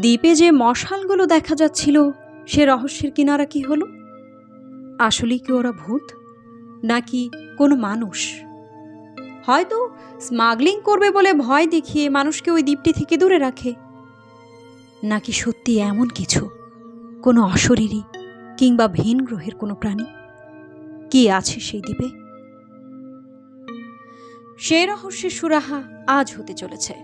দ্বীপে যে মশালগুলো দেখা যাচ্ছিল, সে রহস্যের কিনারা কি হলো? আসলেই কি ওরা ভূত, নাকি কোনো মানুষ? হয়তো স্মাগলিং করবে বলে ভয় দেখিয়ে মানুষকে ওই দ্বীপটি থেকে দূরে রাখে। নাকি সত্যি এমন কিছু, কোনো অশরীরী কিংবা ভিন গ্রহের কোনো প্রাণী? কি আছে সেই দ্বীপে? সেই রহস্যের সুরাহা আজ হতে চলেছে।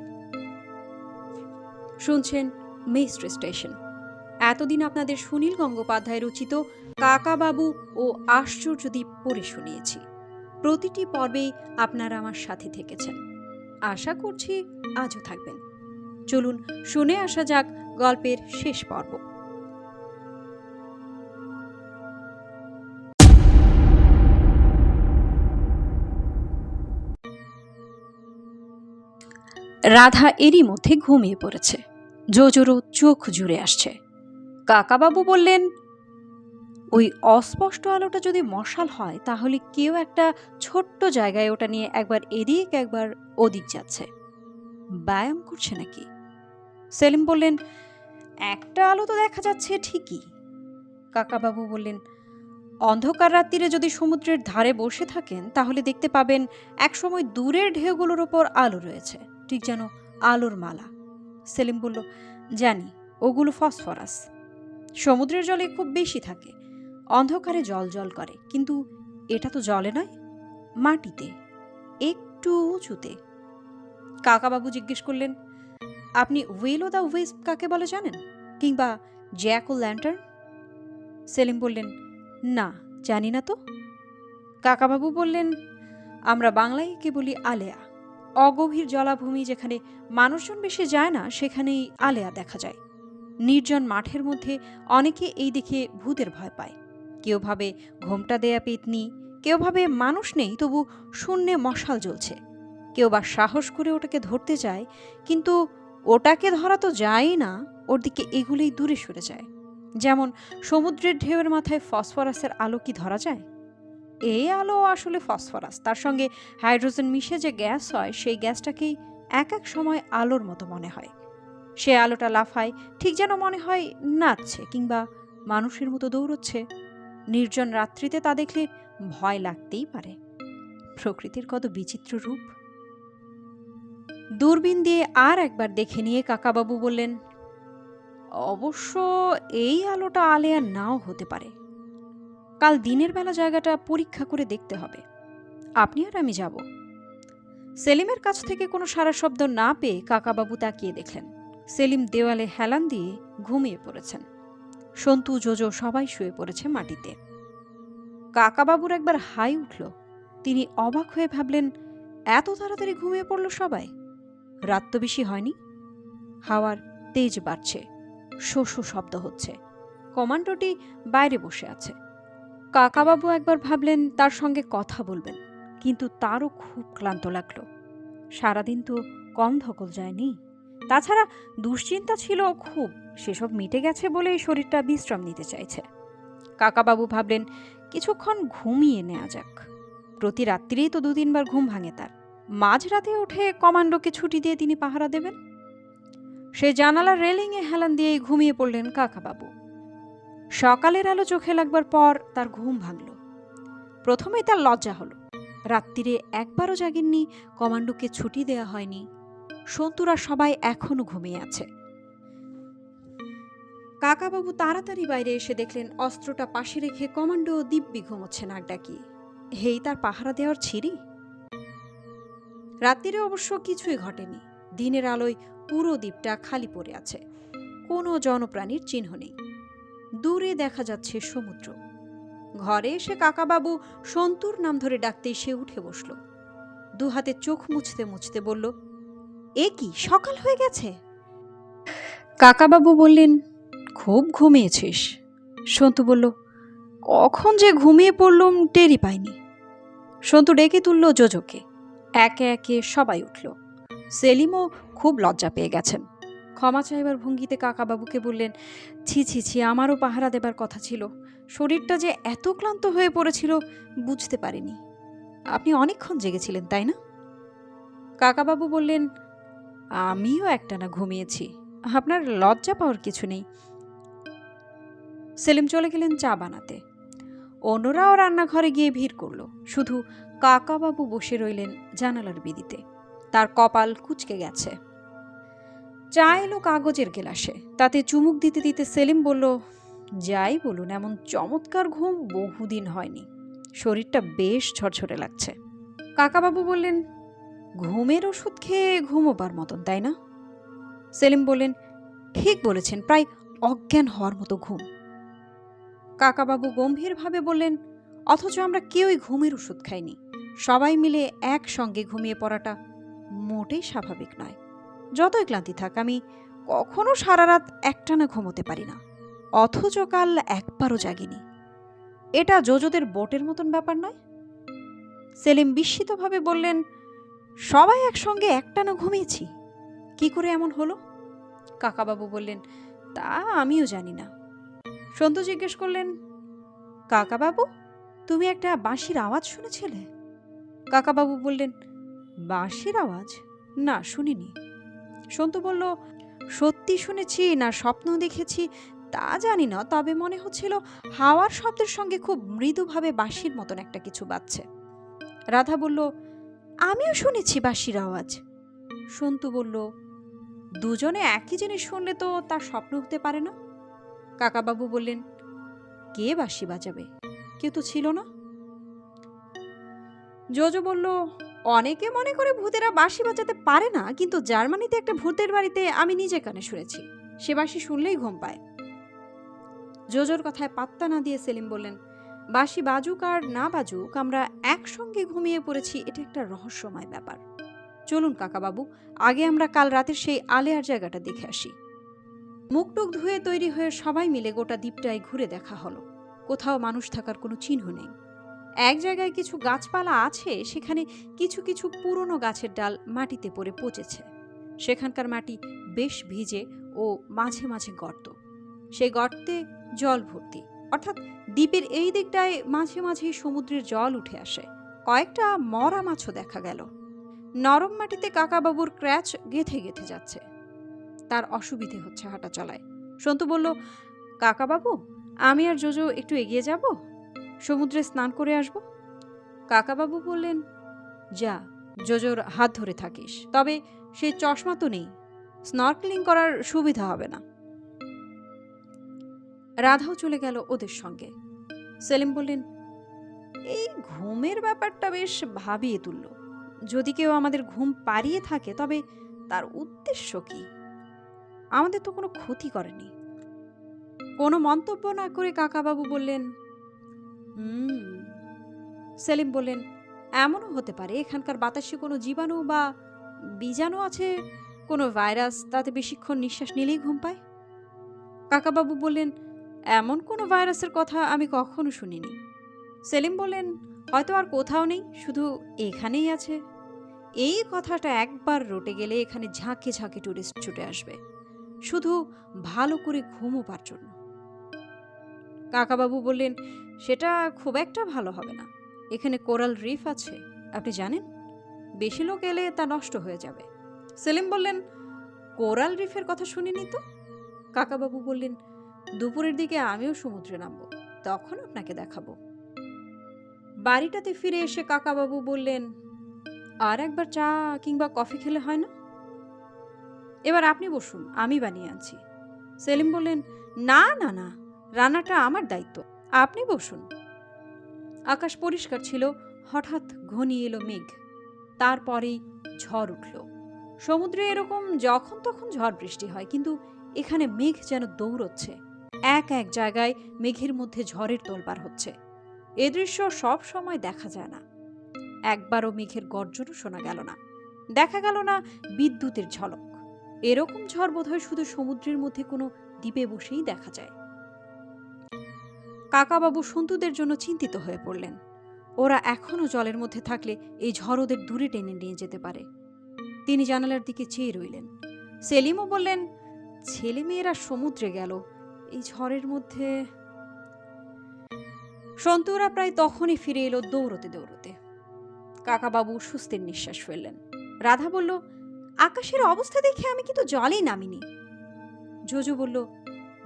শুনছেন মিস্ট্রি স্টেশন। এতদিন আপনাদের সুনীল গঙ্গোপাধ্যায় রচিত কাকাবাবু ও আশ্চর্যদ্বীপ পড়ে শুনিয়েছি। প্রতিটি পর্বেই আপনারা আমার সাথে থেকেছেন। আশা করছি আজও থাকবেন। চলুন শুনে আসা যাক গল্পের শেষ পর্ব। রাধা এরই মধ্যে ঘুমিয়ে পড়েছে। জোজোরো চোখ জুড়ে আসছে। কাকাবাবু বললেন, ওই অস্পষ্ট আলোটা যদি মশাল হয়, তাহলে কেউ একটা ছোট্ট জায়গায় ওটা নিয়ে একবার এদিক একবার ওদিক যাচ্ছে। ব্যায়াম করছে নাকি? সেলিম বললেন, একটা আলো তো দেখা যাচ্ছে ঠিকই। কাকাবাবু বললেন, অন্ধকার রাত্রিরে যদি সমুদ্রের ধারে বসে থাকেন, তাহলে দেখতে পাবেন একসময় দূরের ঢেউগুলোর ওপর আলো রয়েছে। ঠিক যেন আলোর মালা। সেলিম বলল, জানি, ওগুলো ফসফরাস। সমুদ্রের জলে খুব বেশি থাকে, অন্ধকারে জল জল করে, কিন্তু এটা তো জলে নয়, মাটিতে, একটু উঁচুতে। কাকাবাবু জিজ্ঞেস করলেন, আপনি উইল ও দ্য উইস্প কাকে বলে জানেন, কিংবা জ্যাক ও ল্যান্টার্ন? সেলিম বললেন, না, জানি না তো। কাকাবাবু বললেন, আমরা বাংলায় একে বলি আলেয়া। অগভীর জলাভূমি যেখানে মানুষজন বেশি যায় না, সেখানেই আলেয়া দেখা যায়। নির্জন মাঠের মধ্যে অনেকে এই দেখে ভূতের ভয় পায়। কেউ ভাবে ঘোমটা দেয়া পেতনি, কেউ ভাবে মানুষ নেই, তবু শূন্যে মশাল জ্বলছে। কেউ বা সাহস করে ওটাকে ধরতে চায়, কিন্তু ওটাকে ধরা তো যায়ই না, ওর দিকে এগুলোই দূরে সরে যায়। যেমন সমুদ্রের ঢেউয়ের মাথায় ফসফরাসের আলো কি ধরা যায়? এই আলো আসলে ফসফরাস। তার সঙ্গে হাইড্রোজেন মিশে যে গ্যাস হয়, সেই গ্যাসটাকেই এক এক সময় আলোর মতো মনে হয়। সে আলোটা লাফায়, ঠিক যেন মনে হয় নাচছে কিংবা মানুষের মতো দৌড়চ্ছে। নির্জন রাত্রিতে তা দেখলে ভয় লাগতেই পারে। প্রকৃতির কত বিচিত্র রূপ। দূরবীন দিয়ে আর একবার দেখে নিয়ে কাকাবাবু বললেন, অবশ্য এই আলোটা আলেয়ার নাও হতে পারে। কাল দিনের বেলা জায়গাটা পরীক্ষা করে দেখতে হবে। আপনি আর আমি যাব। সেলিমের কাছ থেকে কোনো সারা শব্দ না পেয়ে কাকাবাবু তাকিয়ে দেখলেন। সেলিম দেওয়ালে হেলান দিয়ে ঘুমিয়ে পড়েছেন। সন্তু, জোজো সবাই শুয়ে পড়েছে মাটিতে। কাকাবাবুর একবার হাই উঠল। তিনি অবাক হয়ে ভাবলেন, এত তাড়াতাড়ি ঘুমিয়ে পড়ল সবাই? রাত তো বেশি হয়নি। হাওয়ার তেজ বাড়ছে। শো শব্দ হচ্ছে। কমান্ডোটি বাইরে বসে আছে। কাকাবাবু একবার ভাবলেন তার সঙ্গে কথা বলবেন, কিন্তু তারও খুব ক্লান্ত লাগল। সারাদিন তো কম ধকল যায়নি। তাছাড়া দুশ্চিন্তা ছিল খুব, সেসব মিটে গেছে বলেই শরীরটা বিশ্রাম নিতে চাইছে। কাকাবাবু ভাবলেন কিছুক্ষণ ঘুমিয়ে নেওয়া যাক। প্রতি রাত্রিই তো দু তিনবার ঘুম ভাঙে তার। মাঝরাতে উঠে কমান্ডোকে ছুটি দিয়ে তিনি পাহারা দেবেন। সে জানালা রেলিংয়ে হেলান দিয়েই ঘুমিয়ে পড়লেন কাকাবাবু। সকালের আলো চোখে লাগবার পর তার ঘুম ভাঙল। প্রথমেই তার লজ্জা হলো। রাত্রিরে একবারও জাগেননি, কমান্ডোকে ছুটি দেয়া হয়নি। সন্তুরা সবাই এখনও ঘুমিয়ে আছে। কাকাবাবু তাড়াতাড়ি বাইরে এসে দেখলেন অস্ত্রটা পাশে রেখে কমান্ডো দিব্যি ঘুমোচ্ছে নাক ডাকি হেই, তার পাহারা দেওয়ার ছিরি রাত্রিরে অবশ্য কিছুই ঘটেনি। দিনের আলোয় পুরো দ্বীপটা খালি পড়ে আছে। কোনো জনপ্রাণীর চিহ্ন নেই। দূরে দেখা যাচ্ছে সমুদ্র। ঘরে এসে কাকাবাবু সন্তুর নাম ধরে ডাকতেই সে উঠে বসল। দু হাতে চোখ মুছতে মুছতে বলল, এ কি, সকাল হয়ে গেছে? কাকাবাবু বললেন, খুব ঘুমিয়েছিস। সন্তু বলল, কখন যে ঘুমিয়ে পড়লুম টেরি পাইনি। সন্তু ডেকে তুলল যোজকে। একে একে সবাই উঠল। সেলিমও খুব লজ্জা পেয়ে গেছেন। ক্ষমা চাইবার ভঙ্গিতে কাকাবাবুকে বললেন, ছি ছি ছি, আমারও পাহারা দেবার কথা ছিল। শরীরটা যে এত ক্লান্ত হয়ে পড়েছিল, বুঝতে পারিনি। আপনি অনেকক্ষণ জেগেছিলেন, তাই না? কাকাবাবু বললেন, আমিও একটানা ঘুমিয়েছি। আপনার লজ্জা পাওয়ার কিছু নেই। সেলিম চলে গেলেন চা বানাতে। অন্যরাও রান্নাঘরে গিয়ে ভিড় করল। শুধু কাকাবাবু বসে রইলেন জানালার বিদিতে। তার কপাল কুচকে গেছে। চা এলো কাগজের গেলাসে। তাতে চুমুক দিতে দিতে সেলিম বলল, যাই বলুন, এমন চমৎকার ঘুম বহুদিন হয়নি। শরীরটা বেশ ঝরঝরে লাগছে। কাকাবাবু বললেন, ঘুমের ওষুধ খেয়ে ঘুমোবার মতন, তাই না? সেলিম বললেন, ঠিক বলেছেন, প্রায় অজ্ঞান হওয়ার মতো ঘুম। কাকাবাবু গম্ভীরভাবে বললেন, অথচ আমরা কেউই ঘুমের ওষুধ খাইনি। সবাই মিলে একসঙ্গে ঘুমিয়ে পড়াটা মোটেই স্বাভাবিক নয়। যতই ক্লান্তি থাক, আমি কখনো সারা রাত একটানা ঘুমোতে পারি না। অথচ কাল একবারও জাগিনি। এটা যোজোদের বোটের মতন ব্যাপার নয়? সেলিম বিস্মিতভাবে বললেন, সবাই একসঙ্গে একটানা ঘুমিয়েছি। কি করে এমন হলো? কাকাবাবু বললেন, তা আমিও জানি না। সন্তু জিজ্ঞেস করলেন, কাকাবাবু, তুমি একটা বাঁশির আওয়াজ শুনেছিলে? কাকাবাবু বললেন, বাঁশির আওয়াজ? না, শুনিনি। সন্তু বলল, সত্যি শুনেছি না স্বপ্ন দেখেছি। তা জানি না, তবে মনে হচ্ছিল হাওয়ার শব্দের সঙ্গে খুব মৃদুভাবে বাঁশির মতন একটা কিছু বাজছে। রাধা বলল, আমিও শুনেছি বাঁশির আওয়াজ। সন্তু বলল, দুজনে একই জিনিস শুনলে তো তার স্বপ্ন হতে পারে না? কাকাবাবু বললেন, কে বাঁশি বাজাবে? কেউ তো ছিল না? জোজো বলল অনেকে মনে করে ভূতেরা বাঁশি বাজাতে পারে না, কিন্তু জার্মানিতে একটা ভূতের বাড়িতে আমি নিজে কানে শুনেছি। সে বাঁশি শুনলেই ঘুম পায়। জোজোর কথায় পাত্তা না দিয়ে সেলিম বললেন, বাঁশি বাজুক আর না বাজুক, আমরা একসঙ্গে ঘুমিয়ে পড়েছি, এটা একটা রহস্যময় ব্যাপার। চলুন কাকাবাবু, আগে আমরা কাল রাতের সেই আলেয়ার জায়গাটা দেখে আসি। মুখটুক ধুয়ে তৈরি হয়ে সবাই মিলে গোটা দ্বীপটায় ঘুরে দেখা হলো। কোথাও মানুষ থাকার কোনো চিহ্ন নেই। এক জায়গায় কিছু গাছপালা আছে, সেখানে কিছু কিছু পুরনো গাছের ডাল মাটিতে পড়ে পচেছে। সেখানকার মাটি বেশ ভিজে ও মাঝে মাঝে গর্ত। সেই গর্তে জল ভর্তি। অর্থাৎ দ্বীপের এই দিকটায় মাঝে মাঝে সমুদ্রের জল উঠে আসে। কয়েকটা মরা মাছও দেখা গেল। নরম মাটিতে কাকাবাবুর ক্র্যাচ গেথে গেথে যাচ্ছে। তার অসুবিধে হচ্ছে হাঁটা চলায়। সন্তু বলল, কাকাবাবু, আমি আর জোজো একটু এগিয়ে যাব? সমুদ্রে স্নান করে আসব? কাকাবাবু বললেন, যা, জোজোর হাত ধরে থাকিস। তবে সেই চশমা তো নেই। স্নর্কলিং করার সুবিধা হবে না। রাধাও চলে গেল ওদের সঙ্গে। সেলিম বললেন, এই ঘুমের ব্যাপারটা বেশ ভাবিয়ে তুলল। যদি কেউ আমাদের ঘুম পারিয়ে থাকে, তবে তার উদ্দেশ্য কি? আমাদের তো কোনো ক্ষতি করেনি। কোনো মন্তব্য না করে কাকাবাবু বললেন হুম। সেলিম বললেন, এমনও হতে পারে, এখানকার বাতাসে কোনো জীবাণু বা বীজাণু আছে? কোনো ভাইরাস তাতে বেশিক্ষণ নিঃশ্বাস নিলেই ঘুম পায়? কাকাবাবু বললেন, এমন কোনো ভাইরাসের কথা আমি কখনো শুনিনি। সেলিম বললেন, হয়তো আর কোথাও নেই, শুধু এখানেই আছে। এই কথাটা একবার রটে গেলে এখানে ঝাঁকে ঝাঁকে টুরিস্ট ছুটে আসবে। শুধু ভালো করে ঘুমোবার জন্য। কাকাবাবু বললেন সেটা খুব একটা ভালো হবে না। এখানে কোরাল রিফ আছে, আপনি জানেন? বেশি লোক এলে তা নষ্ট হয়ে যাবে। সেলিম বললেন, কোরাল রিফের কথা শুনিনি তো? কাকাবাবু বললেন, দুপুরের দিকে আমিও সমুদ্রে নামবো, তখন আপনাকে দেখাবো। বাড়িটাতে ফিরে এসে কাকাবাবু বললেন, আর একবার চা কিংবা কফি খেলে হয় না? এবার আপনি বসুন, আমি বানিয়ে আনছি। সেলিম বললেন, না না না, রান্নাটা আমার দায়িত্ব। আপনি বসুন। আকাশ পরিষ্কার ছিল, হঠাৎ ঘনিয়ে এলো মেঘ। তারপরেই ঝড় উঠল। সমুদ্রে এরকম যখন তখন ঝড় বৃষ্টি হয়, কিন্তু এখানে মেঘ যেন দৌড়চ্ছে। এক এক জায়গায় মেঘের মধ্যে ঝড়ের তোলবার হচ্ছে। এ দৃশ্য সব সময় দেখা যায় না। একবারও মেঘের গর্জনও শোনা গেল না। দেখা গেল না বিদ্যুতের ঝলক। এরকম ঝড় বোধহয় শুধু সমুদ্রের মধ্যে কোনো দ্বীপে বসেই দেখা যায়। কাকাবাবু সন্তুদের জন্য চিন্তিত হয়ে পড়লেন। ওরা এখনও জলের মধ্যে থাকলে এই ঝড় ওদের দূরে টেনে নিয়ে যেতে পারে। তিনি জানালার দিকে চেয়ে রইলেন। সেলিমও বললেন ছেলে মেয়েরা সমুদ্রে গেল। এই ঝড়ের মধ্যে সন্তুরা প্রায় তখনই ফিরে এলো দৌড়তে দৌড়তে। কাকাবাবু সুস্থির নিঃশ্বাস ফেললেন। রাধা বলল, আকাশের অবস্থা দেখে আমি কিন্তু জলেই নামিনি জোজো বলল,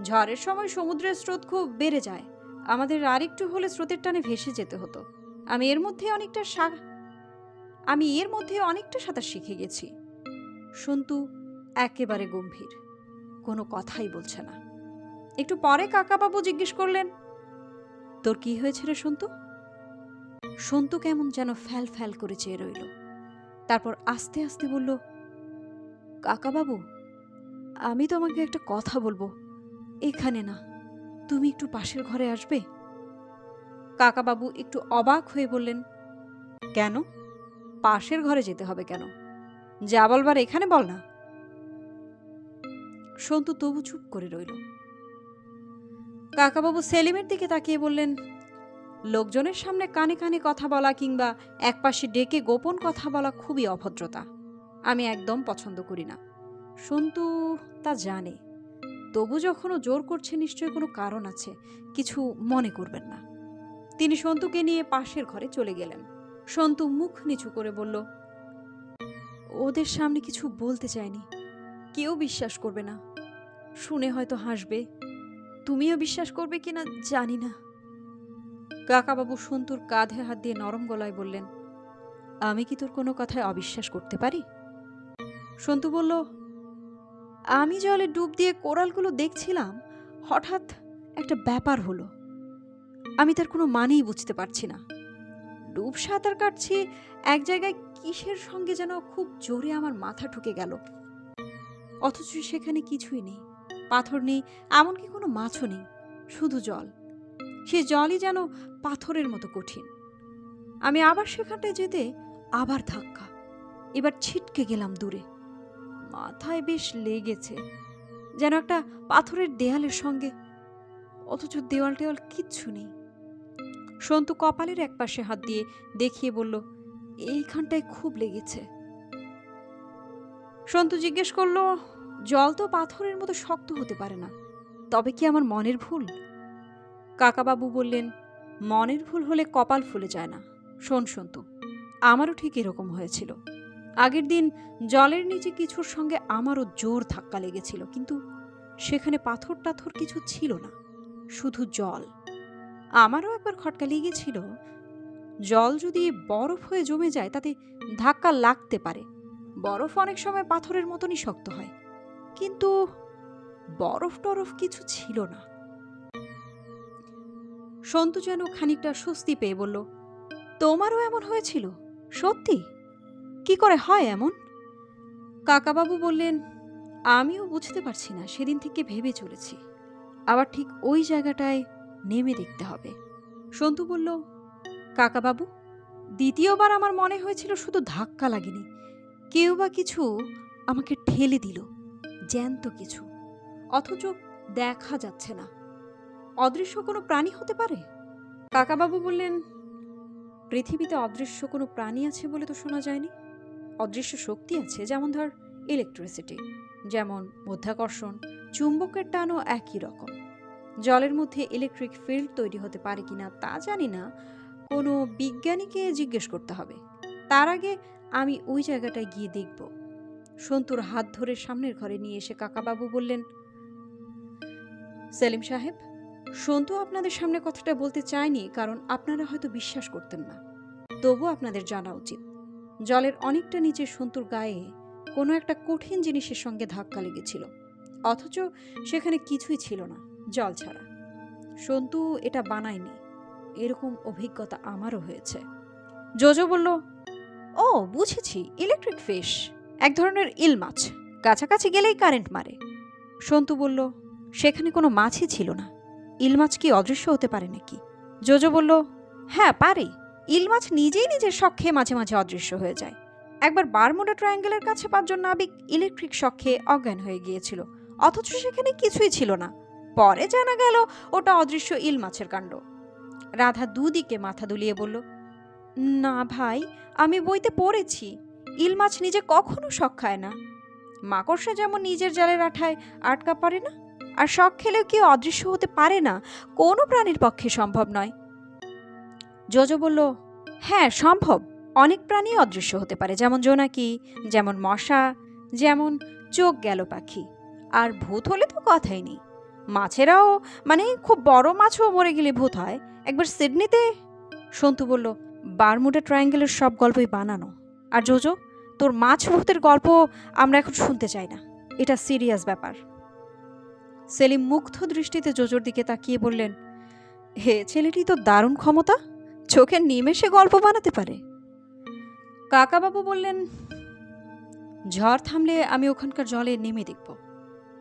ঝড়ের সময় সমুদ্রের স্রোত খুব বেড়ে যায়। আমাদের আরেকটু হলে স্রোতের টানে ভেসে যেতে হতো। আমি এর মধ্যে অনেকটা আমি এর মধ্যে অনেকটা সাঁতার শিখে গেছি। সন্তু একেবারে গম্ভীর। কোনো কথাই বলছে না। একটু পরে কাকাবাবু জিজ্ঞেস করলেন, তোর কি হয়েছে রে সন্তু? সন্তু কেমন যেন ফ্যাল ফ্যাল করে চেয়ে রইল। তারপর আস্তে আস্তে বলল, কাকাবাবু, আমি তোমাকে একটা কথা বলব। এখানে না তুমি একটু পাশের ঘরে আসবে? কাকাবাবু একটু অবাক হয়ে বললেন, কেন? পাশের ঘরে যেতে হবে কেন? যা বলবার এখানে বল না। সন্তু তবু চুপ করে রইল। কাকাবাবু সেলিমের দিকে তাকিয়ে বললেন, লোকজনের সামনে কানে কানে কথা বলা কিংবা একপাশে ডেকে গোপন কথা বলা খুবই অভদ্রতা। আমি একদম পছন্দ করি না। সন্তু তা জানে। তবু যখন ও জোর করছে, নিশ্চয়ই কোনো কারণ আছে। কিছু মনে করবেন না। তিনি সন্তুকে নিয়ে পাশের ঘরে চলে গেলেন। সন্তু মুখ নিচু করে বলল, ওদের সামনে কিছু বলতে চায়নি কেউ বিশ্বাস করবে না। শুনে হয়তো হাসবে। তুমিও বিশ্বাস করবে কিনা জানি না। কাকাবাবু সন্তুর কাঁধে হাত দিয়ে নরম গলায় বললেন, আমি কি তোর কোনো কথায় অবিশ্বাস করতে পারি? সন্তু বলল আমি জলে ডুব দিয়ে কোরালগুলো দেখছিলাম, হঠাৎ একটা ব্যাপার হলো। আমি তার কোনো মানেই বুঝতে পারছি না। ডুব সাঁতার কাটছি এক জায়গায় কিসের সঙ্গে যেন খুব জোরে আমার মাথা ঢুকে গেল। অথচ সেখানে কিছুই নেই, পাথর নেই, এমনকি কোনো মাছও নেই, শুধু জল। সে জলই যেন পাথরের মতো কঠিন। আমি আবার সেখানটায় যেতে আবার ধাক্কা। এবার ছিটকে গেলাম দূরে। মাথায় বেশ লেগেছে, যেন একটা পাথরের দেয়ালের সঙ্গে, অথচ দেওয়াল টেওয়াল কিচ্ছু নেই। সন্তু কপালের এক পাশে হাত দিয়ে দেখিয়ে বলল, এইখানটায় খুব লেগেছে। সন্তু জিজ্ঞেস করল, জল তো পাথরের মতো শক্ত হতে পারে না, তবে কি আমার মনের ভুল? কাকাবাবু বললেন, মনের ভুল হলে কপাল ফুলে যায় না। শোন সন্তু, আমারও ঠিক এরকম হয়েছিল। আগের দিন জলের নিচে কিছুর সঙ্গে আমারও জোর ধাক্কা লেগেছিল, কিন্তু সেখানে পাথর টাথর কিছু ছিল না, শুধু জল। আমারও একবার খটকা লেগেছিল। জল যদি বরফ হয়ে জমে যায়, তাতে ধাক্কা লাগতে পারে। বরফ অনেক সময় পাথরের মতনই শক্ত হয়, কিন্তু বরফ টরফ কিছু ছিল না। সন্তু যেন খানিকটা স্বস্তি পেয়ে বলল, তোমারও এমন হয়েছিল? সত্যি? কি করে হয় এমন? কাকাবাবু বললেন, আমিও বুঝতে পারছি না, সেদিন থেকে ভেবে চলেছি। আবার ঠিক ওই জায়গাটায় নেমে দেখতে হবে। সন্তু বলল, কাকাবাবু, দ্বিতীয়বার আমার মনে হয়েছিল শুধু ধাক্কা লাগেনি। কেউ বা কিছু আমাকে ঠেলে দিল, জ্যান্ত কিছু। অথচ দেখা যাচ্ছে না। অদৃশ্য কোনো প্রাণী হতে পারে? কাকাবাবু বললেন, পৃথিবীতে অদৃশ্য কোনো প্রাণী আছে বলে তো শোনা যায়নি। অদৃশ্য শক্তি আছে যেমন ধর ইলেকট্রিসিটি যেমন মধ্যাকর্ষণ, চুম্বকের টানও একই রকম। জলের মধ্যে ইলেকট্রিক ফিল্ড তৈরি হতে পারে কিনা তা জানি না, কোনো বিজ্ঞানীকে জিজ্ঞেস করতে হবে। তার আগে আমি ওই জায়গাটায় গিয়ে দেখব। সন্তুর হাত ধরে সামনের ঘরে নিয়ে এসে কাকাবাবু বললেন, সেলিম সাহেব, সন্তু আপনাদের সামনে কথাটা বলতে চায়নি, কারণ আপনারা হয়তো বিশ্বাস করতেন না। তবু আপনাদের জানা উচিত। জলের অনেকটা নিচে সন্তুর গায়ে কোনো একটা কঠিন জিনিসের সঙ্গে ধাক্কা লেগেছিল। অথচ সেখানে কিছুই ছিল না, জল ছাড়া। সন্তু এটা বানায়নি। এরকম অভিজ্ঞতা আমারও হয়েছে। জোজো বলল, ও, বুঝেছি ইলেকট্রিক ফিশ এক ধরনের ইল মাছ, কাছাকাছি গেলেই কারেন্ট মারে। সন্তু বলল, সেখানে কোনো মাছই ছিল না। ইল মাছ কি অদৃশ্য হতে পারে নাকি? জোজো বলল হ্যাঁ পারে ইল মাছ নিজেই নিজের শখ খেয়ে মাঝে মাঝে অদৃশ্য হয়ে যায়। একবার বারমুডা ট্রায়াঙ্গেলের কাছে পাঁচজন নাবিক ইলেকট্রিক শখ খেয়ে অজ্ঞান হয়ে গিয়েছিল, অথচ সেখানে কিছুই ছিল না। পরে জানা গেল, ওটা অদৃশ্য ইল মাছের কাণ্ড। রাধা দুদিকে মাথা দুলিয়ে বলল, না ভাই, আমি বইতে পড়েছি। ইল মাছ নিজে কখনো শখ খায় না। মাকড়সা যেমন নিজের জালের আঠায় আটকা পারে না, আর শখ খেলেও কেউ অদৃশ্য হতে পারে না, কোনো প্রাণীর পক্ষে সম্ভব নয়। জোজো বলল হ্যাঁ সম্ভব। অনেক প্রাণী অদৃশ্য হতে পারে, যেমন জোনাকি, যেমন মশা, যেমন চোখ গেল পাখি। আর ভূত হলে তো কথাই নেই। মাছেরাও মানে খুব বড় মাছও মরে গেলে ভূত হয়। একবার সিডনিতে? সন্তু বলল, বারমুডা ট্রায়াঙ্গেলের সব গল্পই বানানো। আর জোজো, তোর মাছ ভূতের গল্প আমরা এখন শুনতে চাই না। এটা সিরিয়াস ব্যাপার। সেলিম মুগ্ধ দৃষ্টিতে জোজোর দিকে তাকিয়ে বললেন, হে, ছেলেটি তো দারুণ ক্ষমতা। চোখের নিমেষে গল্প বানাতে পারে। কাকাবাবু বললেন, ঝড় থামলে আমি ওখানকার জলে নেমে দেখব।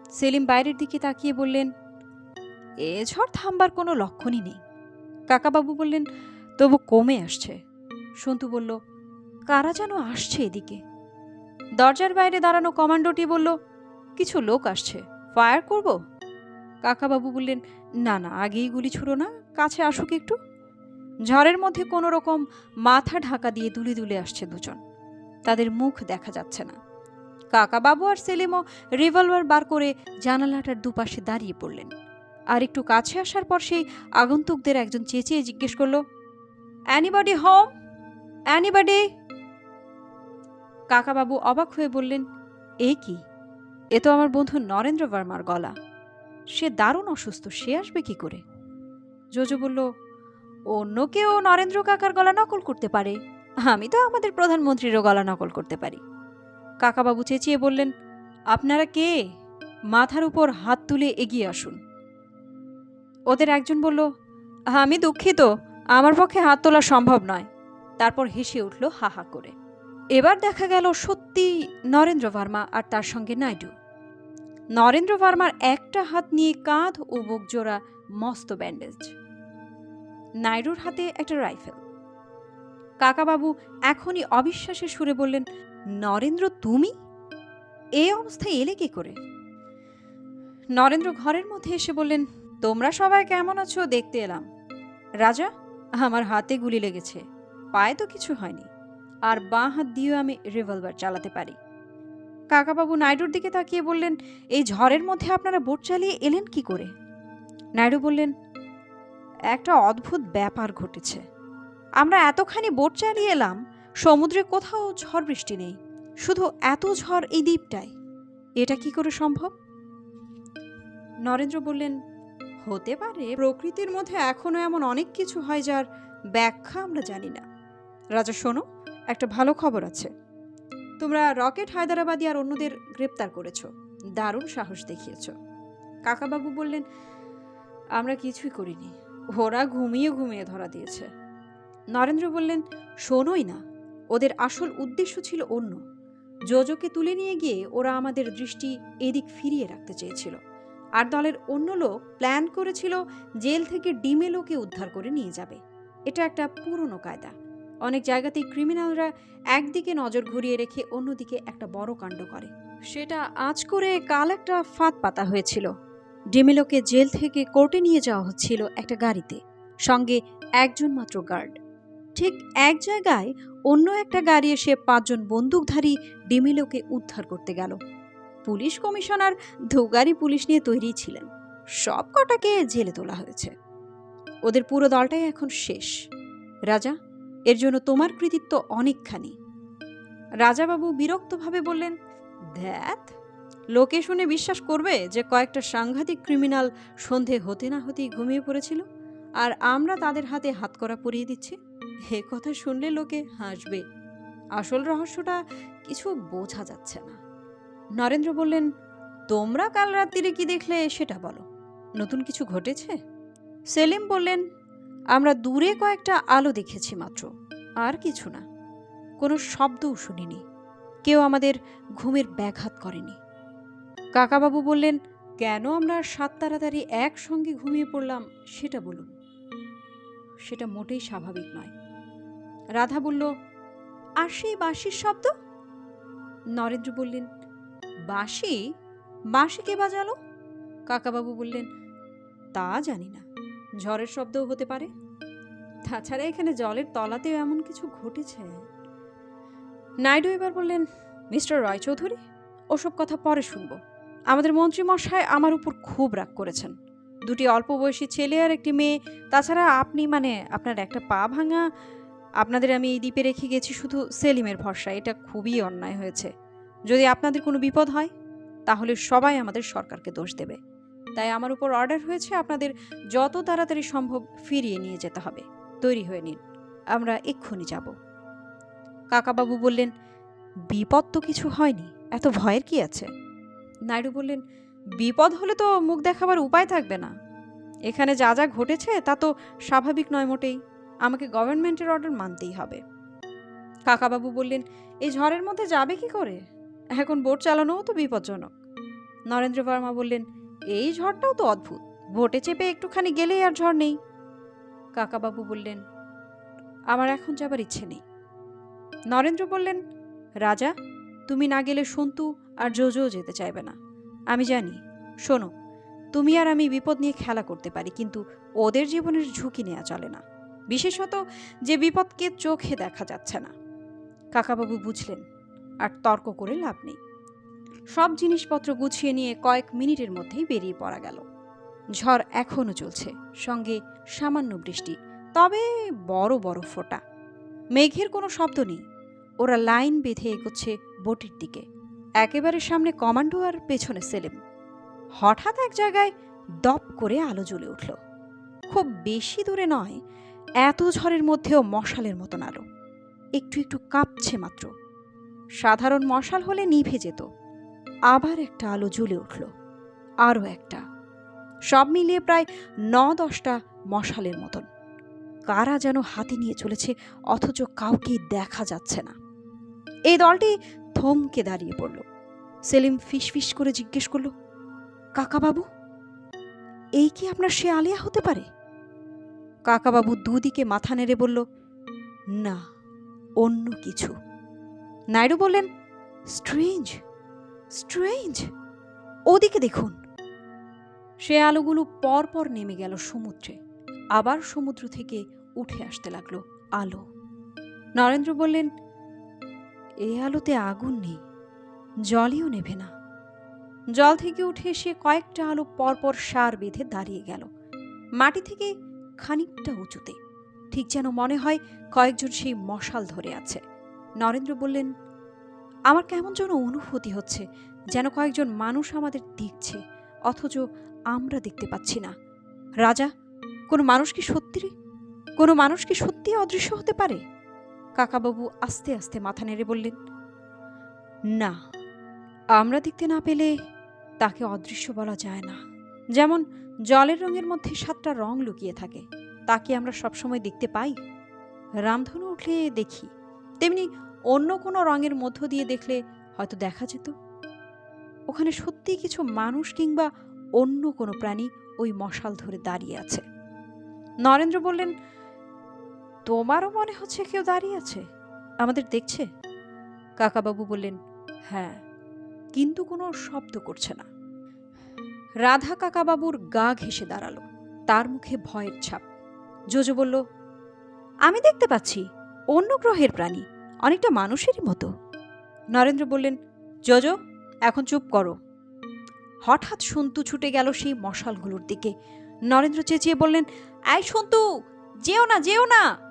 সেলিম বাইরের দিকে তাকিয়ে বললেন, এ ঝড় থামবার কোনো লক্ষণই নেই। কাকাবাবু বললেন, তবু কমে আসছে। সন্তু বলল, কারা যেন আসছে এদিকে? দরজার বাইরে দাঁড়ানো কমান্ডোটি বলল, কিছু লোক আসছে, ফায়ার করব? কাকাবাবু বললেন, না না, আগেই গুলি ছুড়ো না, কাছে আসুক একটু। ঝড়ের মধ্যে কোনো রকম মাথা ঢাকা দিয়ে দুলে দুলে আসছে দুজন। তাদের মুখ দেখা যাচ্ছে না। কাকাবাবু আর সেলিমও রিভলভার বার করে জানালাটার দুপাশে দাঁড়িয়ে পড়লেন। আর একটু কাছে আসার পর সেই আগন্তুকদের একজন চেঁচিয়ে জিজ্ঞেস করল অ্যানিবডি হোম অ্যানিবডি কাকাবাবু অবাক হয়ে বললেন, এ কি? এ তো আমার বন্ধু নরেন্দ্র ভার্মার গলা। সে দারুণ অসুস্থ, সে আসবে কি করে? জোজো বলল অন্য কেউ নরেন্দ্র কাকার গলা নকল করতে পারে। আমি তো আমাদের প্রধানমন্ত্রীরও গলা নকল করতে পারি। কাকাবাবু চেঁচিয়ে বললেন, আপনারা কে? মাথার উপর হাত তুলে এগিয়ে আসুন। ওদের একজন বলল, আমি দুঃখিত, আমার পক্ষে হাত তোলা সম্ভব নয়। তারপর হেসে উঠল হা হা করে। এবার দেখা গেল সত্যি নরেন্দ্র ভার্মা আর তার সঙ্গে নাইডু। নরেন্দ্র ভার্মার একটা হাত নিয়ে কাঁধ ও বুক জোড়া মস্ত ব্যান্ডেজ। নাইডুর হাতে একটা রাইফেল। কাকাবাবু এখনই অবিশ্বাসের সুরে বললেন, নরেন্দ্র, তুমি? এ অবস্থায় এলে কি করে? নরেন্দ্র ঘরের মধ্যে এসে বললেন, তোমরা সবাই কেমন আছো? দেখতে এলাম। রাজা, আমার হাতে গুলি লেগেছে। পায়ে তো কিছু হয়নি। আর বাঁ হাত দিয়েও আমি রিভলভার চালাতে পারি। কাকাবাবু নাইডুর দিকে তাকিয়ে বললেন, এই ঝড়ের মধ্যে আপনারা বোট চালিয়ে এলেন কি করে? নাইডু বললেন একটা অদ্ভুত ব্যাপার ঘটেছে। আমরা এতখানি বোট চালিয়ে এলাম, সমুদ্রে কোথাও ঝড় বৃষ্টি নেই। শুধু এত ঝড় এই দ্বীপটায়। এটা কি করে সম্ভব? নরেন্দ্র বললেন, হতে পারে, প্রকৃতির মধ্যে এখনও এমন অনেক কিছু হয় যার ব্যাখ্যা আমরা জানি না। রাজা, শোনো, একটা ভালো খবর আছে। তোমরা রকেট হায়দ্রাবাদী আর অন্যদের গ্রেপ্তার করেছ। দারুণ সাহস দেখিয়েছ। কাকাবাবু বললেন, আমরা কিছুই করিনি। ওরা ঘুমিয়ে ঘুমিয়ে ধরা দিয়েছে। নরেন্দ্র বললেন, শোনোই না, ওদের আসল উদ্দেশ্য ছিল অন্য। যোজোকে তুলে নিয়ে গিয়ে ওরা আমাদের দৃষ্টি এদিক ফিরিয়ে রাখতে চেয়েছিল। আর দলের অন্য লোক প্ল্যান করেছিল জেল থেকে ডিমেলোকে উদ্ধার করে নিয়ে যাবে। এটা একটা পুরনো কায়দা। অনেক জায়গাতেই ক্রিমিনালরা একদিকে নজর ঘুরিয়ে রেখে অন্যদিকে একটা বড় কাণ্ড করে। সেটা আজ করে কাল একটা ফাঁদ পাতা হয়েছিল। ডিমেলোকে জেল থেকে কোর্টে নিয়ে যাওয়া হচ্ছিল একটা গাড়িতে, সঙ্গে একজন মাত্র গার্ড। ঠিক এক জায়গায় অন্য একটা গাড়ি এসে পাঁচজন বন্দুকধারী ডিমিলোকে উদ্ধার করতে গেল। পুলিশ কমিশনার ধুগারি পুলিশ নিয়ে তৈরি ছিলেন। সব কটাকে জেলে তোলা হয়েছে। ওদের পুরো দলটাই এখন শেষ। রাজা, এর জন্য তোমার কৃতিত্ব অনেকখানি। রাজাবাবু বিরক্তভাবে বললেন ধ্যাত লোকে শুনে বিশ্বাস করবে যে কয়েকটা সাংঘাতিক ক্রিমিনাল সন্ধে হতে না হতেই ঘুমিয়ে পড়েছিল। আর আমরা তাদের হাতে হাতকড়া পরিয়ে দিচ্ছি। হে কথা শুনলে লোকে হাসবে। আসল রহস্যটা কিছু বোঝা যাচ্ছে না। নরেন্দ্র বললেন, তোমরা কাল রাত্রিরে কি দেখলে সেটা বলো। নতুন কিছু ঘটেছে? সেলিম বললেন, আমরা দূরে কয়েকটা আলো দেখেছি মাত্র, আর কিছু না। কোনো শব্দও শুনিনি। কেউ আমাদের ঘুমের ব্যাঘাত করেনি। কাকাবাবু বললেন, কেন আমরা সাত তাড়াতাড়ি একসঙ্গে ঘুমিয়ে পড়লাম, সেটা বলুন। সেটা মোটেই স্বাভাবিক নয়। রাধা বলল, আর সেই বাঁশির শব্দ? নরেন্দ্র বললেন, বাঁশি? বাঁশি কে বাজালো? কাকাবাবু বললেন, তা জানি না, ঝড়ের শব্দও হতে পারে। তাছাড়া এখানে জলের তলাতেও এমন কিছু ঘটেছে। নাইডু এবার বললেন, মিস্টার রায়চৌধুরী, ওসব কথা পরে শুনব। আমাদের মন্ত্রীমশাই আমার উপর খুব রাগ করেছেন। দুটি অল্প বয়সী ছেলে আর একটি মেয়ে। তাছাড়া আপনি মানে আপনার একটা পা ভাঙা, আপনাদের আমি এই দ্বীপে রেখে গেছি শুধু সেলিমের ভরসা, এটা খুবই অন্যায় হয়েছে। যদি আপনাদের কোনো বিপদ হয়, তাহলে সবাই আমাদের সরকারকে দোষ দেবে। তাই আমার উপর অর্ডার হয়েছে আপনাদের যত তাড়াতাড়ি সম্ভব ফিরিয়ে নিয়ে যেতে হবে। তৈরি হয়ে নিন। আমরা এক্ষুনি যাব। কাকাবাবু বললেন, বিপদ তো কিছু হয়নি, এত ভয়ের কি আছে? নাইডু বললেন, বিপদ হলে তো মুখ দেখাবার উপায় থাকবে না। এখানে যা যা ঘটেছে তা তো স্বাভাবিক নয় মোটেই। আমাকে গভর্নমেন্টের অর্ডার মানতেই হবে। কাকাবাবু বললেন, এই ঝড়ের মধ্যে যাবে কি করে? এখন বোট চালানোও তো বিপজ্জনক। নরেন্দ্র বর্মা বললেন, এই ঝড়টাও তো অদ্ভুত। ভোটে চেপে একটুখানি গেলেই আর ঝড় নেই। কাকাবাবু বললেন, আমার এখন যাবার ইচ্ছে নেই। নরেন্দ্র বললেন, রাজা তুমি না গেলে সন্তু আর জোজো যেতে চাইবে না। আমি জানি, শোনো, তুমি আর আমি বিপদ নিয়ে খেলা করতে পারি, কিন্তু ওদের জীবনের ঝুঁকি নেওয়া চলে না। বিশেষত যে বিপদকে চোখে দেখা যাচ্ছে না। কাকাবাবু বুঝলেন, আর তর্ক করে লাভ নেই। সব জিনিসপত্র গুছিয়ে নিয়ে কয়েক মিনিটের মধ্যেই বেরিয়ে পড়া গেল। ঝড় এখনও চলছে, সঙ্গে সামান্য বৃষ্টি, তবে বড় বড় ফোঁটা। মেঘের কোনো শব্দ নেই ওরা লাইন বেঁধে এগোচ্ছে বোটের দিকে। একেবারে সামনে কমান্ডো আর পেছনে সেলিম। হঠাৎ এক জায়গায় দপ করে আলো জ্বলে উঠল। খুব বেশি দূরে নয়, এত ঝড়ের মধ্যেও মশালের মতন আলো। একটু একটু কাঁপছে মাত্র। সাধারণ মশাল হলে নিভে যেত। আবার একটা আলো জ্বলে উঠল। আরও একটা। সব মিলিয়ে প্রায় ন দশটা মশালের মতন। কারা যেন হাতে নিয়ে চলেছে, অথচ কাউকে দেখা যাচ্ছে না। এই দলটি থমকে দাঁড়িয়ে পড়ল। সেলিম ফিসফিস করে জিজ্ঞেস করল, কাকাবাবু, এই কি আপনার সে আলিয়া হতে পারে? কাকাবাবু দুদিকে মাথা নেড়ে বলল, না, অন্য কিছু। নাইডু বললেন, স্ট্রেঞ্জ স্ট্রেঞ্জ, ওদিকে দেখুন। সে আলোগুলো পরপর নেমে গেল সমুদ্রে। আবার সমুদ্র থেকে উঠে আসতে লাগল আলো। নরেন্দ্র বললেন এ আলোতে আগুন নেই জলইও নেবে না। জল থেকে উঠে সে কয়েকটা আলো পরপর সার বেঁধে দাঁড়িয়ে গেল। মাটি থেকে খানিকটা উঁচুতে, ঠিক যেন মনে হয় কয়েকজন সেই মশাল ধরে আছে। নরেন্দ্র বললেন, আমার কেমন যেন অনুভূতি হচ্ছে, যেন কয়েকজন মানুষ আমাদের দেখছে, অথচ আমরা দেখতে পাচ্ছি না। রাজা, কোনো মানুষ কি সত্যি কোনো মানুষ কি সত্যি অদৃশ্য হতে পারে? কাকাবাবু আস্তে আস্তে মাথা নেড়ে বললেন, না, আমরা দেখতে না পেলে তাকে অদৃশ্য বলা যায় না। যেমন জলের রঙের মধ্যে সাতটা রং লুকিয়ে থাকে, তাকে আমরা সবসময় দেখতে পাই। রামধনু উঠলে দেখি, তেমনি অন্য কোনো রঙের মধ্য দিয়ে দেখলে হয়তো দেখা যেত। ওখানে সত্যি কিছু মানুষ কিংবা অন্য কোনো প্রাণী ওই মশাল ধরে দাঁড়িয়ে আছে। নরেন্দ্র বললেন তোমারও মনে হচ্ছে কেউ দাঁড়িয়ে আছে? আমাদের দেখছে? কাকাবাবু বললেন হ্যাঁ কিন্তু কোনো শব্দ করছে না। রাধা কাকাবাবুর গা ঘেসে দাঁড়াল। তার মুখে ভয়ের ছাপ। জোজো বলল, আমি দেখতে পাচ্ছি, অন্য গ্রহের প্রাণী, অনেকটা মানুষেরই মতো। নরেন্দ্র বললেন, জজো, এখন চুপ করো। হঠাৎ সন্তু ছুটে গেল সেই মশালগুলোর দিকে। নরেন্দ্র চেঁচিয়ে বললেন, আয় সন্তু, যেও না যেও না!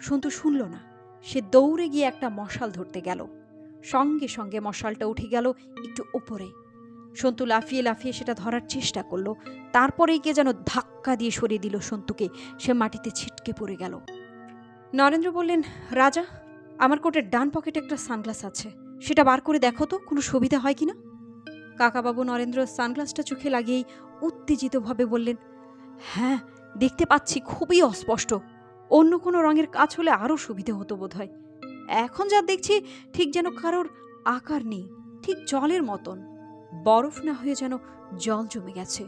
সন্তু শুনল না। সে দৌড়ে গিয়ে একটা মশাল ধরতে গেল। সঙ্গে সঙ্গে মশালটা উঠে গেল একটু ওপরে সন্তু লাফিয়ে লাফিয়ে সেটা ধরার চেষ্টা করল। তারপরেই কে যেন ধাক্কা দিয়ে সরিয়ে দিল সন্তুকে। সে মাটিতে ছিটকে পড়ে গেল। নরেন্দ্র বললেন, রাজা, আমার কোটের ডান পকেটে একটা সানগ্লাস আছে। সেটা বার করে দেখো তো, কোনো সুবিধা হয় কিনা? কাকাবাবু নরেন্দ্র সানগ্লাসটা চোখে লাগিয়েই উত্তেজিতভাবে বললেন হ্যাঁ দেখতে পাচ্ছি, খুবই অস্পষ্ট। অন্য কোনো রঙের কাজ হলে আরও সুবিধে হতো বোধহয়। এখন যা দেখছি, ঠিক যেন কারোর আকার নেই, ঠিক জলের মতন। বরফ না হয়ে যেন জল জমে গেছে।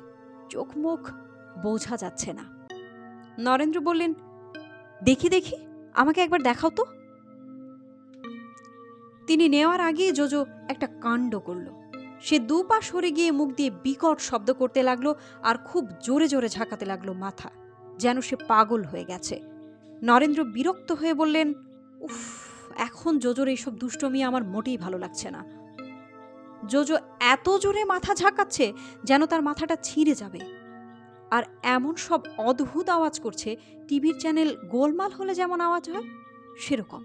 চোখ মুখ বোঝা যাচ্ছে না। নরেন্দ্র বললেন, দেখি দেখি, আমাকে একবার দেখাও তো। তিনি নেওয়ার আগেই জোজো একটা কাণ্ড করল। সে দু পা সরে গিয়ে মুখ দিয়ে বিকট শব্দ করতে লাগল আর খুব জোরে জোরে ঝাঁকাতে লাগল মাথা, যেন সে পাগল হয়ে গেছে। নরেন্দ্র বিরক্ত হয়ে বললেন, উফ, এখন জোজোর এইসব দুষ্টমি আমার মোটেই ভালো লাগছে না। জোজো এত জোরে মাথা ঝাঁকাচ্ছে যেন তার মাথাটা ছিঁড়ে যাবে। আর এমন সব অদ্ভুত আওয়াজ করছে, টিভির চ্যানেল গোলমাল হলে যেমন আওয়াজ হয়, সেরকম।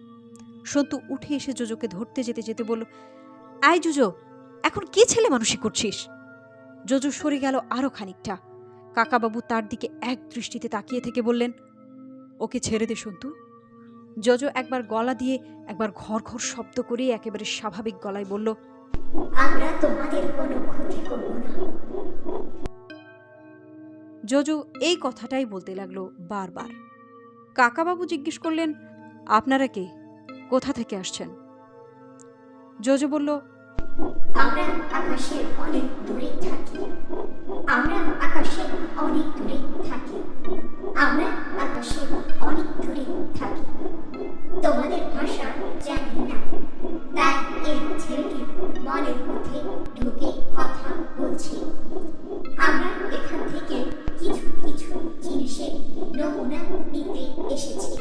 সন্তু উঠে এসে জোজোকে ধরতে যেতে যেতে বলল, আয় জুজো, এখন কি ছেলে মানুষই করছিস? জোজো সরে গেল আরও খানিকটা। কাকাবাবু তার দিকে এক দৃষ্টিতে তাকিয়ে থেকে বললেন ওকে ছেড়ে দে সন্তু। জোজো একবার গলা দিয়ে একবার ঘর ঘর শব্দ করে একেবারে স্বাভাবিক গলায় বলল আমরা তোমাদের কোনো ক্ষতি করব না। জোজো এই কথাটাই বলতে লাগল বারবার। কাকাবাবু জিজ্ঞেস করলেন আপনারা কে? কোথা থেকে আসছেন? জোজো বলল আমরা আকাশের অনেক দূরে থাকি। আমরা আকাশের অনেক দূরে থাকি। আমরা আকাশের দূরে থাকি। তোমাদের ভাষা জানি না। তাই এই ছেলেটি মনের মধ্যে ঢুকে কথা বলছি। আমরা এখান থেকে কিছু কিছু জিনিসের নমুনা নিতে এসেছি।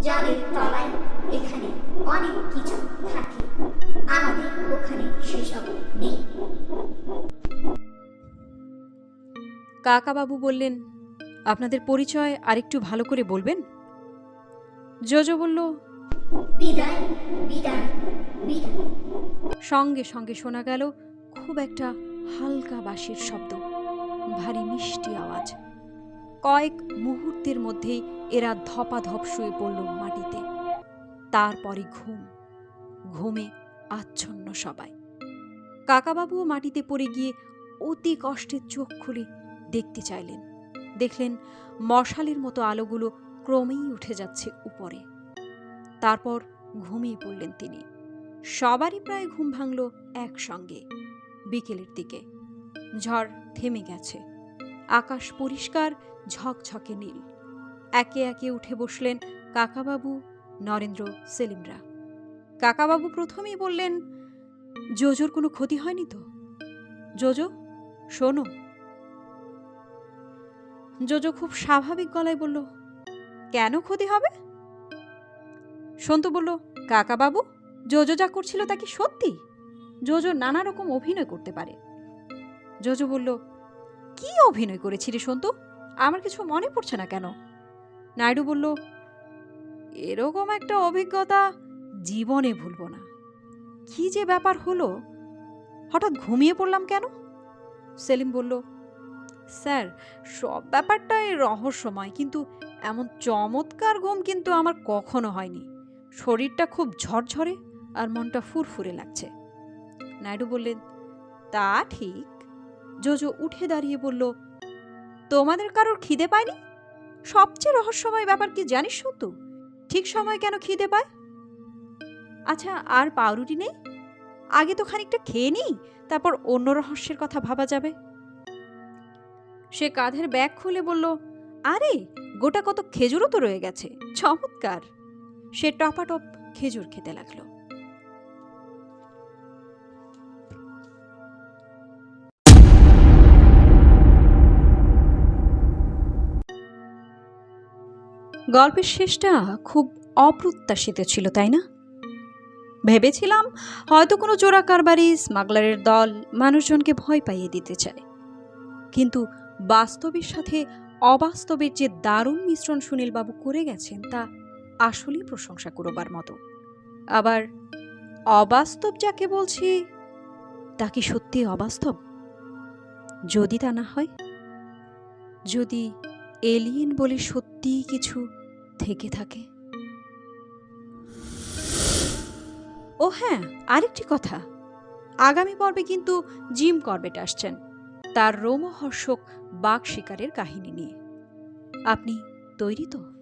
জলের তলায় এখানে অনেক কিছু থাকে। আমাদের ওখানে সেসব নেই। কাকাবাবু বললেন, আপনাদের পরিচয় আরেকটু ভালো করে বলবেন? জোজো বলল সঙ্গে সঙ্গে শোনা গেল খুব একটা হালকা বাঁশির শব্দ ভারী মিষ্টি আওয়াজ। কয়েক মুহূর্তের মধ্যেই এরা ধপাধপ শুয়ে পড়ল মাটিতে। তারপরে ঘুম ঘুমে আচ্ছন্ন সবাই। কাকাবাবুও মাটিতে পড়ে গিয়ে অতি কষ্টে চোখ খুলে দেখতে চাইলেন। দেখলেন মশালের মতো আলোগুলো ক্রমেই উঠে যাচ্ছে উপরে। তারপর ঘুমিয়ে পড়লেন তিনি। সবারই প্রায় ঘুম ভাঙল একসঙ্গে। বিকেলের দিকে। ঝড় থেমে গেছে। আকাশ পরিষ্কার, ঝকঝকে নীল। একে একে উঠে বসলেন কাকাবাবু, নরেন্দ্র, সেলিমরা। কাকাবাবু প্রথমেই বললেন, জোজোর কোনো ক্ষতি হয়নি তো? জোজো, শোনো। জোজো খুব স্বাভাবিক গলায় বলল কেন ক্ষতি হবে? সন্তু বলল, কাকাবাবু, জোজো যা করছিল তা কি সত্যি? জোজো নানা রকম অভিনয় করতে পারে। জোজো বলল, কি অভিনয় করেছিলি সন্তু? আমার কিছু মনে পড়ছে না কেন? নাইডু বলল, এরকম একটা অভিজ্ঞতা জীবনে ভুলবো না। কি যে ব্যাপার হলো, হঠাৎ ঘুমিয়ে পড়লাম কেন? সেলিম বলল স্যার, সব ব্যাপারটাই রহস্যময়, কিন্তু এমন চমৎকার ঘুম কিন্তু আমার কখনো হয়নি। শরীরটা খুব ঝরঝরে আর মনটা ফুরফুরে লাগছে। নাইডু বললেন, তা ঠিক। জোজো উঠে দাঁড়িয়ে বলল, তোমাদের কারোর খিদে পায়নি? সবচেয়ে রহস্যময় ব্যাপার কি জানিস তো ঠিক সময় কেন খিদে পায়? আচ্ছা আর পাউরুটি নেই? আগে তো খানিকটা খেয়ে নিই, তারপর অন্য রহস্যের কথা ভাবা যাবে। সে কাঁধের ব্যাগ খুলে বলল, আরে, গোটা কত খেজুরও তো রয়ে গেছে, চমৎকার। সে টপাটপ খেজুর খেতে লাগল। গল্পের শেষটা খুব অপ্রত্যাশিত ছিল, তাই না? ভেবেছিলাম হয়তো কোনো চোরা কারবারি স্মাগলারের দল মানুষজনকে ভয় পাইয়ে দিতে চায়। কিন্তু বাস্তবের সাথে অবাস্তবের যে দারুণ মিশ্রণ সুনীলবাবু করে গেছেন, তা আসলেই প্রশংসা করবার মতো। আবার অবাস্তব যাকে বলছি, তা কি সত্যি অবাস্তব? যদি তা না হয়, যদি এলিয়েন বলে সত্যিই কিছু থেকে থাকে? ও হ্যাঁ আরেকটি কথা। আগামী পর্বে কিন্তু জিম করবেট আসছেন। তার রোমহর্ষক বাঘ শিকারের কাহিনী নিয়ে। আপনি তৈরি তো?